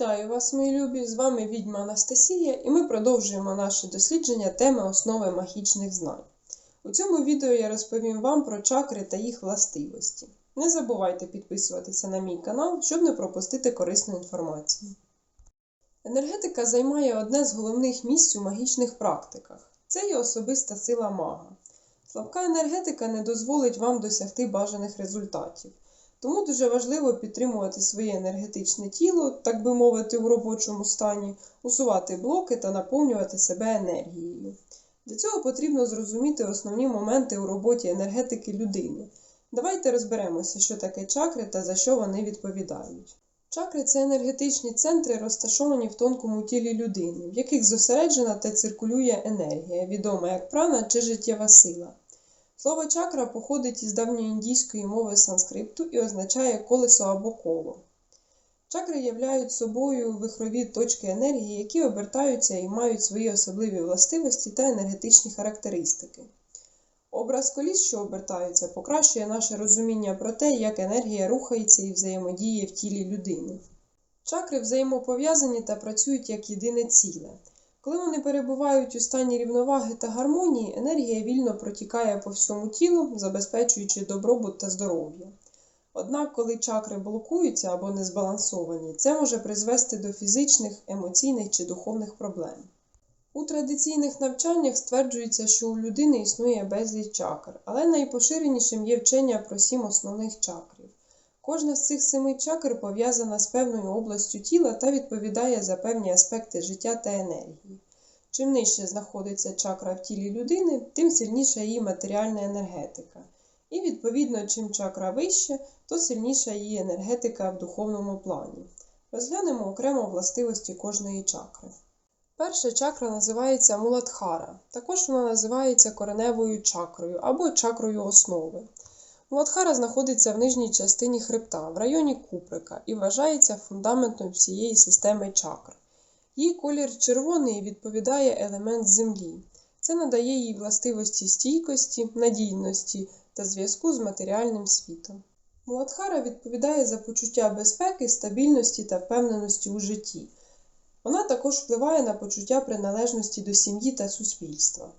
Вітаю вас, мої любі! З вами відьма Анастасія, і ми продовжуємо наше дослідження теми основи магічних знань. У цьому відео я розповім вам про чакри та їх властивості. Не забувайте підписуватися на мій канал, щоб не пропустити корисну інформацію. Енергетика займає одне з головних місць у магічних практиках. Це є особиста сила мага. Слабка енергетика не дозволить вам досягти бажаних результатів. Тому дуже важливо підтримувати своє енергетичне тіло, так би мовити, у робочому стані, усувати блоки та наповнювати себе енергією. Для цього потрібно зрозуміти основні моменти у роботі енергетики людини. Давайте розберемося, що таке чакри та за що вони відповідають. Чакри це енергетичні центри, розташовані в тонкому тілі людини, в яких зосереджена та циркулює енергія, відома як прана чи життєва сила. Слово чакра походить із давньоіндійської мови санскрипту і означає колесо або коло. Чакри являють собою вихрові точки енергії, які обертаються і мають свої особливі властивості та енергетичні характеристики. Образ коліс, що обертаються, покращує наше розуміння про те, як енергія рухається і взаємодіє в тілі людини. Чакри взаємопов'язані та працюють як єдине ціле. Коли вони перебувають у стані рівноваги та гармонії, енергія вільно протікає по всьому тілу, забезпечуючи добробут та здоров'я. Однак, коли чакри блокуються або не збалансовані, це може призвести до фізичних, емоційних чи духовних проблем. У традиційних навчаннях стверджується, що у людини існує безліч чакр, але найпоширенішим є вчення про сім основних чакрів. Кожна з цих семи чакр пов'язана з певною областю тіла та відповідає за певні аспекти життя та енергії. Чим нижче знаходиться чакра в тілі людини, тим сильніша її матеріальна енергетика. І, відповідно, чим чакра вище, то сильніша її енергетика в духовному плані. Розглянемо окремо властивості кожної чакри. Перша чакра називається Муладхара. Також вона називається кореневою чакрою або чакрою основи. Муладхара знаходиться в нижній частині хребта, в районі куприка, і вважається фундаментом всієї системи чакр. Її колір червоний відповідає елемент землі. Це надає їй властивості стійкості, надійності та зв'язку з матеріальним світом. Муладхара відповідає за почуття безпеки, стабільності та впевненості у житті. Вона також впливає на почуття приналежності до сім'ї та суспільства.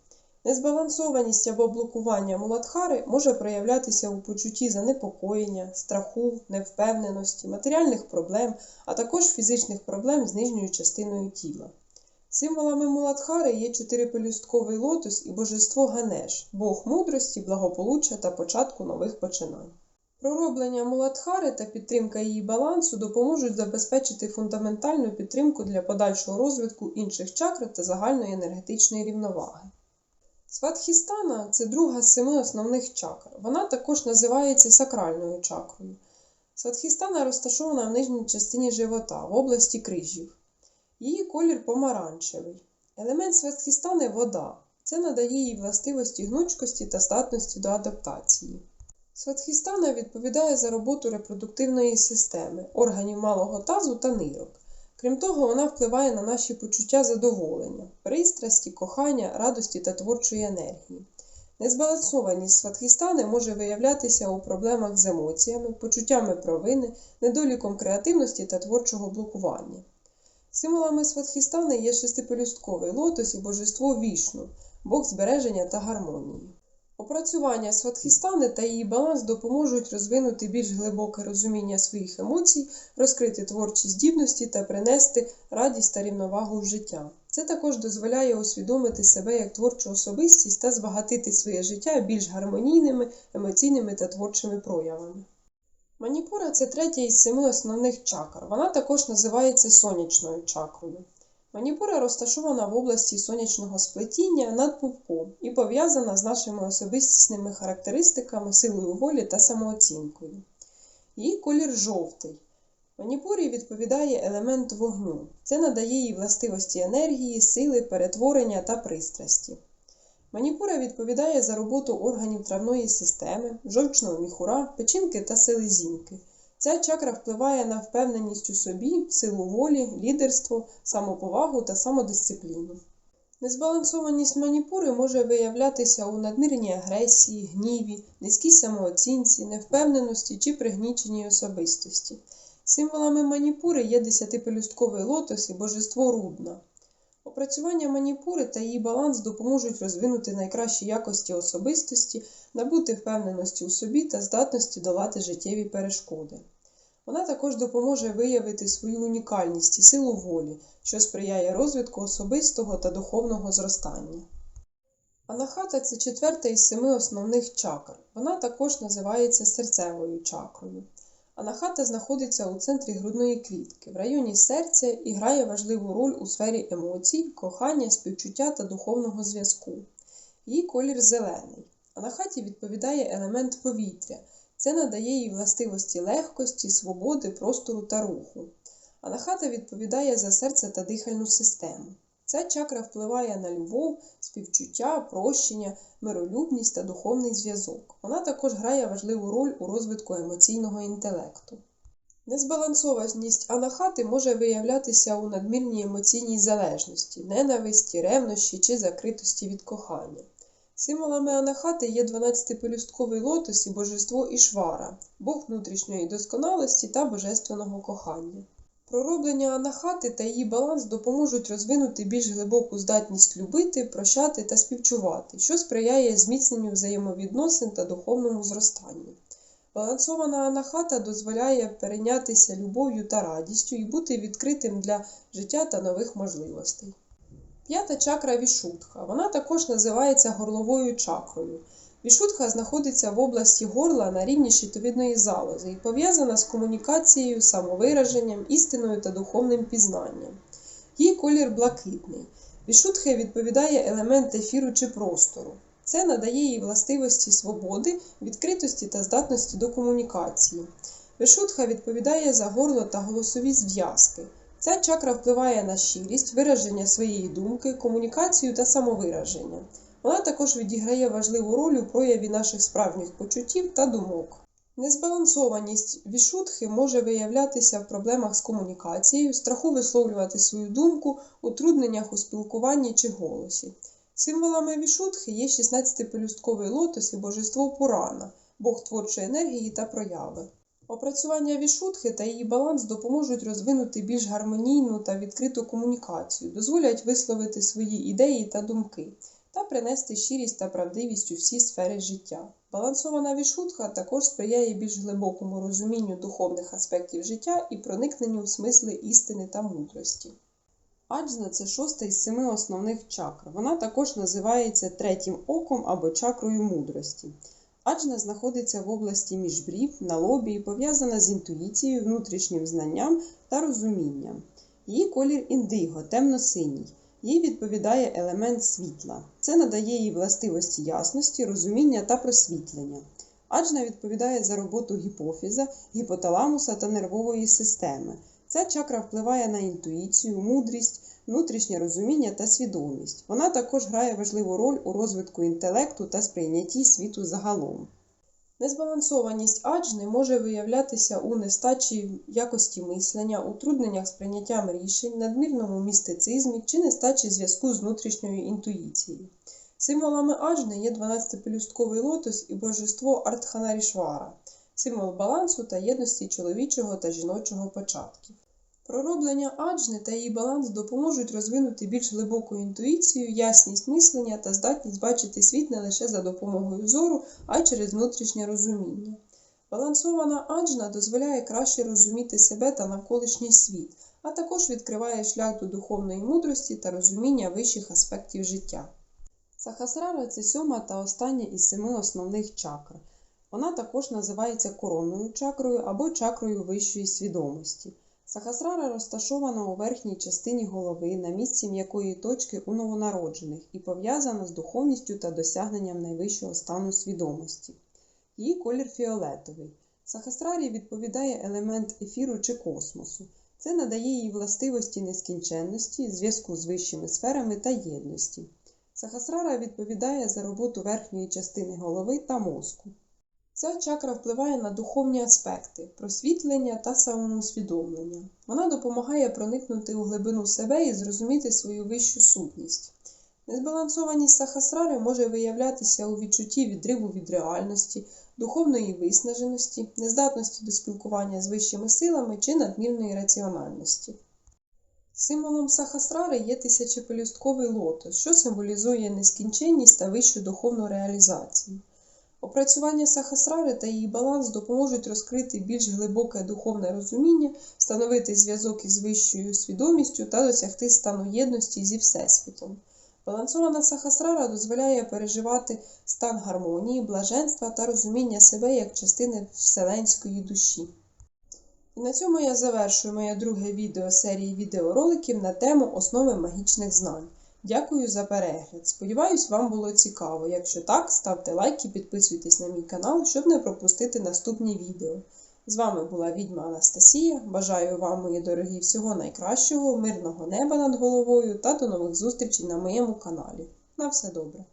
Незбалансованість або блокування муладхари може проявлятися у почутті занепокоєння, страху, невпевненості, матеріальних проблем, а також фізичних проблем з нижньою частиною тіла. Символами муладхари є чотирипелюстковий лотос і божество Ганеш, Бог мудрості, благополуччя та початку нових починань. Пророблення муладхари та підтримка її балансу допоможуть забезпечити фундаментальну підтримку для подальшого розвитку інших чакр та загальної енергетичної рівноваги. Сватхістана це друга з семи основних чакр. Вона також називається сакральною чакрою. Сватхістана розташована в нижній частині живота, в області крижів. Її колір помаранчевий. Елемент сватхістани вода. Це надає їй властивості гнучкості та здатності до адаптації. Сватхістана відповідає за роботу репродуктивної системи, органів малого тазу та нирок. Крім того, вона впливає на наші почуття задоволення, пристрасті, кохання, радості та творчої енергії. Незбалансованість сватхістани може виявлятися у проблемах з емоціями, почуттями провини, недоліком креативності та творчого блокування. Символами сватхістани є шестипелюстковий лотос і божество вішну, Бог збереження та гармонії. Опрацювання сватхістани та її баланс допоможуть розвинути більш глибоке розуміння своїх емоцій, розкрити творчі здібності та принести радість та рівновагу в життя. Це також дозволяє усвідомити себе як творчу особистість та збагатити своє життя більш гармонійними, емоційними та творчими проявами. Маніпура це третя із семи основних чакр. Вона також називається сонячною чакрою. Маніпура розташована в області сонячного сплетіння над пупком і пов'язана з нашими особистісними характеристиками, силою волі та самооцінкою. Її колір жовтий. Маніпурі відповідає елемент вогню. Це надає їй властивості енергії, сили, перетворення та пристрасті. Маніпура відповідає за роботу органів травної системи, жовчного міхура, печінки та селезінки. Ця чакра впливає на впевненість у собі, силу волі, лідерство, самоповагу та самодисципліну. Незбалансованість маніпури може виявлятися у надмірній агресії, гніві, низькій самооцінці, невпевненості чи пригніченій особистості. Символами маніпури є десятипелюстковий лотос і божество Рудна. Опрацювання маніпури та її баланс допоможуть розвинути найкращі якості особистості, набути впевненості у собі та здатності долати життєві перешкоди. Вона також допоможе виявити свою унікальність і силу волі, що сприяє розвитку особистого та духовного зростання. Анахата це четверта із семи основних чакр. Вона також називається серцевою чакрою. Анахата знаходиться у центрі грудної клітки, в районі серця і грає важливу роль у сфері емоцій, кохання, співчуття та духовного зв'язку. Її колір зелений. Анахаті відповідає елемент повітря. Це надає їй властивості легкості, свободи, простору та руху. Анахата відповідає за серце та дихальну систему. Ця чакра впливає на любов, співчуття, прощення, миролюбність та духовний зв'язок. Вона також грає важливу роль у розвитку емоційного інтелекту. Незбалансованість анахати може виявлятися у надмірній емоційній залежності, ненависті, ревнощі чи закритості від кохання. Символами анахати є 12-пелюстковий лотос і божество Ішвара, Бог внутрішньої досконалості та божественного кохання. Пророблення анахати та її баланс допоможуть розвинути більш глибоку здатність любити, прощати та співчувати, що сприяє зміцненню взаємовідносин та духовному зростанню. Балансована анахата дозволяє перейнятися любов'ю та радістю і бути відкритим для життя та нових можливостей. П'ята чакра Вішудха. Вона також називається горловою чакрою. Вішудха знаходиться в області горла на рівні щитовідної залози і пов'язана з комунікацією, самовираженням, істиною та духовним пізнанням. Її колір блакитний. Вішудха відповідає елемент ефіру чи простору. Це надає їй властивості свободи, відкритості та здатності до комунікації. Вишудха відповідає за горло та голосові зв'язки. Ця чакра впливає на щирість, вираження своєї думки, комунікацію та самовираження. Вона також відіграє важливу роль у прояві наших справжніх почуттів та думок. Незбалансованість вішутхи може виявлятися в проблемах з комунікацією, страху висловлювати свою думку, утрудненнях у спілкуванні чи голосі. Символами вішутхи є 16-пелюстковий лотос і божество Пурана, Бог творчої енергії та прояви. Опрацювання вішутхи та її баланс допоможуть розвинути більш гармонійну та відкриту комунікацію, дозволять висловити свої ідеї та думки та принести щирість та правдивість у всі сфери життя. Балансована вішутха також сприяє більш глибокому розумінню духовних аспектів життя і проникненню в смисли істини та мудрості. Аджна це шоста із семи основних чакр. Вона також називається третім оком або чакрою мудрості. Аджна знаходиться в області міжбрів, на лобі і пов'язана з інтуїцією, внутрішнім знанням та розумінням. Її колір індиго, темно-синій. Їй відповідає елемент світла. Це надає їй властивості ясності, розуміння та просвітлення. Аджна відповідає за роботу гіпофіза, гіпоталамуса та нервової системи. Ця чакра впливає на інтуїцію, мудрість, внутрішнє розуміння та свідомість. Вона також грає важливу роль у розвитку інтелекту та сприйнятті світу загалом. Незбалансованість аджни може виявлятися у нестачі якості мислення, утрудненнях з прийняттям рішень, надмірному містицизмі чи нестачі зв'язку з внутрішньою інтуїцією. Символами аджни є 12-пелюстковий лотос і божество Артханарішвара, символ балансу та єдності чоловічого та жіночого початків. Пророблення аджни та її баланс допоможуть розвинути більш глибоку інтуїцію, ясність мислення та здатність бачити світ не лише за допомогою зору, а й через внутрішнє розуміння. Балансована аджна дозволяє краще розуміти себе та навколишній світ, а також відкриває шлях до духовної мудрості та розуміння вищих аспектів життя. Сахасрара це сьома та остання із семи основних чакр. Вона також називається коронною чакрою або чакрою вищої свідомості. Сахасрара розташована у верхній частині голови на місці м'якої точки у новонароджених і пов'язана з духовністю та досягненням найвищого стану свідомості. Її колір фіолетовий. Сахасрарі відповідає елемент ефіру чи космосу. Це надає їй властивості нескінченності, зв'язку з вищими сферами та єдності. Сахасрара відповідає за роботу верхньої частини голови та мозку. Ця чакра впливає на духовні аспекти, просвітлення та самоусвідомлення. Вона допомагає проникнути у глибину себе і зрозуміти свою вищу сутність. Незбалансованість сахасрари може виявлятися у відчутті відриву від реальності, духовної виснаженості, нездатності до спілкування з вищими силами чи надмірної раціональності. Символом Сахасрари є тисячепелюстковий лотос, що символізує нескінченність та вищу духовну реалізацію. Опрацювання Сахасрари та її баланс допоможуть розкрити більш глибоке духовне розуміння, встановити зв'язок із вищою свідомістю та досягти стану єдності зі Всесвітом. Балансована Сахасрара дозволяє переживати стан гармонії, блаженства та розуміння себе як частини вселенської душі. І на цьому я завершую моє друге відео серії відеороликів на тему основи магічних знань. Дякую за перегляд. Сподіваюсь, вам було цікаво. Якщо так, ставте лайк і підписуйтесь на мій канал, щоб не пропустити наступні відео. З вами була відьма Анастасія. Бажаю вам, мої дорогі, всього найкращого, мирного неба над головою та до нових зустрічей на моєму каналі. На все добре!